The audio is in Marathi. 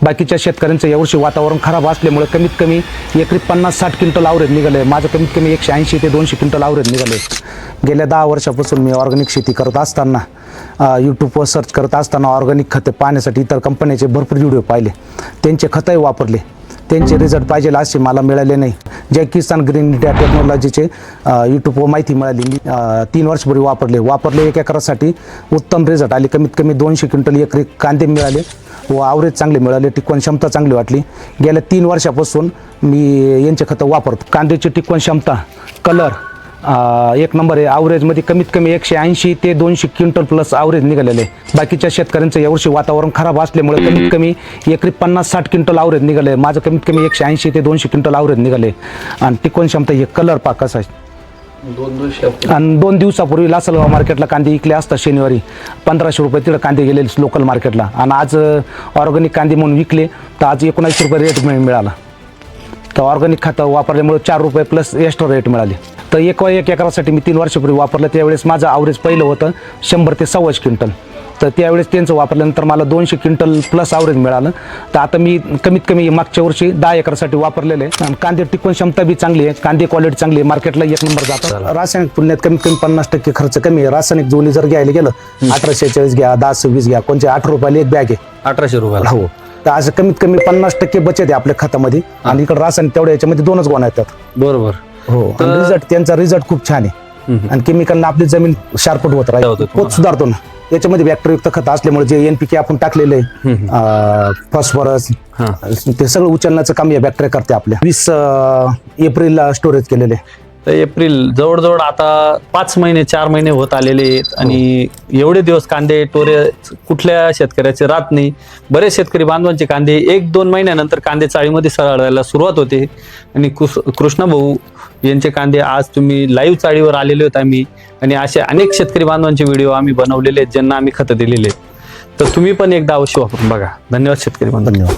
बाकीच्या शेतकऱ्यांचं यावर्षी वातावरण खराब असल्यामुळे कमीत कमी एकरी पन्नास साठ क्विंटल आवरेज निघाले. माझं कमीत कमी एकशे ऐंशी ते दोनशे क्विंटल आवरेज निघाले. गेल्या दहा वर्षापासून मी ऑर्गॅनिक शेती करत असताना यूट्यूबवर सर्च करत असताना ऑर्गॅनिक खते पाहण्यासाठी इतर कंपन्याचे भरपूर व्हिडिओ पाहिले. त्यांचे खतही वापरले. त्यांचे रिझल्ट पाहिजे असे मला मिळाले नाही. जे किसान ग्रीन इंडिया टेक्नॉलॉजीचे यूट्यूबवर माहिती मिळाली. मी तीन वर्षपूर्वी वापरले. वापरले एक एकरासाठी उत्तम रिझल्ट आले. कमीत कमी दोनशे क्विंटल एकरी कांदे मिळाले. व आवरेज चांगले मिळाले टिकवण क्षमता चांगली वाटली. गेल्या तीन वर्षापासून मी यांचे खतं वापरतो. कांद्याची टिकवण क्षमता कलर एक नंबर आहे. आवरेजमध्ये कमीत कमी एकशे ऐंशी ते दोनशे क्विंटल प्लस आवरेज निघालेले. आहे बाकीच्या शेतकऱ्यांचं यावर्षी वातावरण खराब असल्यामुळे कमीत कमी एकरी पन्नास साठ क्विंटल आवरेज निघाले. माझं कमीत कमी एकशे ऐंशी ते दोनशे क्विंटल आवरेज निघाले. आणि टिकवण क्षमता हे कलर पाक आहे. दोन दिवशी आणि दोन दिवसापूर्वी लासलगाव मार्केटला कांदे विकले असतात शनिवारी. पंधराशे रुपये तिकडे कांदे गेले लोकल मार्केटला आणि आज ऑर्गॅनिक कांदे म्हणून विकले तर आज एकोणऐंशी रुपये रेट मिळाला. तर ऑर्गॅनिक खतं वापरल्यामुळे चार रुपये प्लस एक्स्ट्रा रेट मिळाले. तर एक एक एकरासाठी मी तीन वर्षापूर्वी वापरलं त्यावेळेस माझं आवरेज पहिलं होतं शंभर ते सव्वाशे क्विंटल. तर त्यावेळेस त्यांचं वापरल्यानंतर मला दोनशे क्विंटल प्लस आवरेज मिळालं. तर आता मी कमीत कमी मागच्या वर्षी दहा एकरासाठी वापरलेले आहे. आणि कांदे टिकवण क्षमता बी चांगली आहे. कांदे क्वालिटी चांगली आहे. मार्केटला एक नंबर जातं. रासायनिक तुलनेत कमीत कमी पन्नास टक्के खर्च कमी आहे. रासायनिक जोली जर घ्यायला गेलं अठराशे चाळीस घ्या दहा सव्वीस घ्या कोणते आठ रुपयाला एक बॅग आहे. अठराशे रुपयाला. हो. तर असं कमीत कमी पन्नास टक्के बचत आहे आपल्या खतामध्ये. आणि इकडे रासायनिक तेवढ्या याच्यामध्ये दोनच गोण्या येतात. बरोबर. हो. रिझल्ट त्यांचा रिझल्ट खूप छान आहे. आणि केमिकलनं आपली जमीन शार्पट होत राहील. होतं पोत सुधारतो ना. याच्यामध्ये बॅक्टेरियुक्त खत असल्यामुळे जे एनपीके आपण टाकलेलं आहे फॉस्फरस ते सगळं उचलण्याचं काम या बॅक्टेरिया करते आपल्या. वीस एप्रिलला स्टोरेज केलेले तर एप्रिल जवळजवळ आता पाच महिने चार महिने होत आलेले आहेत आणि एवढे दिवस कांदे टोरे कुठल्या शेतकऱ्याचे राहत नाही. बरेच शेतकरी बांधवांचे कांदे एक दोन महिन्यानंतर कांदे चाळीमध्ये सरळायला सुरुवात होते. आणि कृष्ण भाऊ यांचे कांदे आज तुम्ही लाईव्ह चाळीवर आलेले होत आम्ही. आणि असे अनेक शेतकरी बांधवांचे व्हिडिओ आम्ही बनवलेले आहेत ज्यांना आम्ही खतं दिलेले आहेत. तर तुम्ही पण एकदा अवश्य वापरून बघा. धन्यवाद शेतकरी बांधव धन्यवाद.